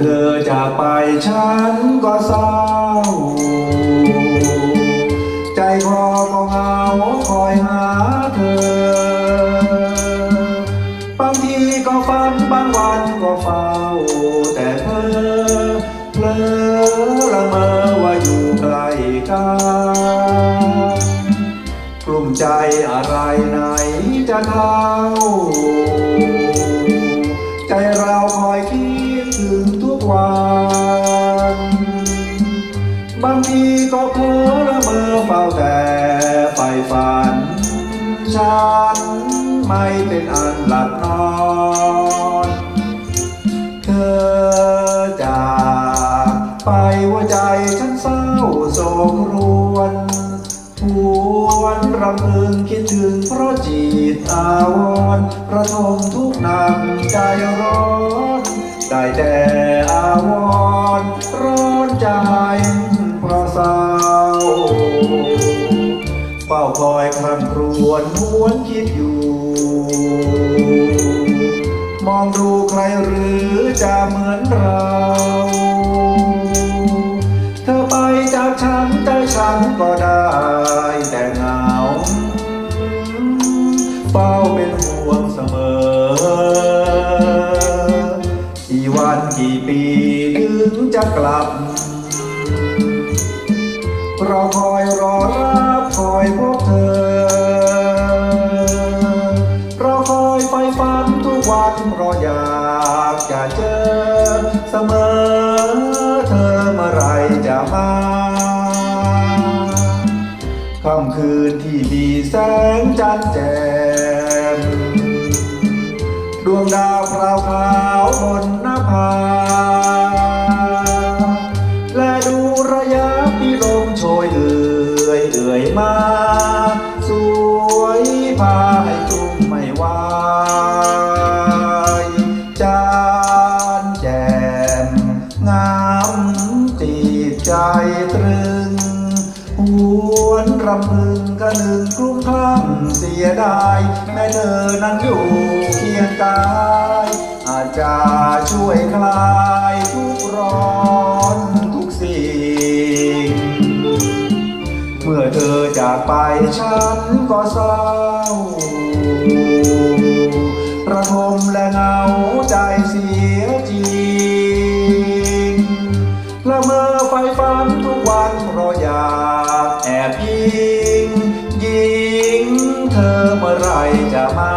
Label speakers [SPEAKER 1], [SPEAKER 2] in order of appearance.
[SPEAKER 1] เธอจากไปฉันก็เศร้า ใจคอก็เหงาคอยหาเธอบางทีก็ฝันบางวันก็เฝ้า แต่เพ้อเพลอละเมอว่าอยู่ใกล้กันกลุ่มใจอะไรไหนจะเท่า บางทีก็เพ้อละเมอเฝ้าแต่ไฟฝัน ฉันไม่เป็นอันหลับนอน เธอจากไปหัวใจฉันเศร้าโศกรวนหวนรำพึงคิดถึงเพราะจิตอาวรณ์ประทมทุกนักใจร้อน ได้แต่อาวรณ์ร้อนใจ เฝ้าคอยคำครวญหวนคิดอยู่ มองดูใครหรือจะเหมือนเรา เธอไปจากฉันใจฉันก็ได้แต่เหงา เฝ้าเป็นห่วงเสมอ กี่วันกี่ปีถึงจะกลับ รอคอยรอ กวันเพราะอยากจะเจอเสมอเธอเมื่อไรจะมาค่ำคืนที่มีแสงจันทร์แจ่มดวงดาวพราวขาวบนหน้าผาและดูระยะปีลมโชยเอื่อยเอื่อยมา สวยพา วนรำพึงกระหนึ่งกลุ้มคลั่งเสียดายแม่เธอนั้นอยู่เคียงกาย อาจจะช่วยคลายทุกร้อนทุกสิ่ง เมื่อเธอจากไปฉันก็เศร้าระทมและเหงาใจเสียจริงละเมอ เธอเมื่อไรจะมา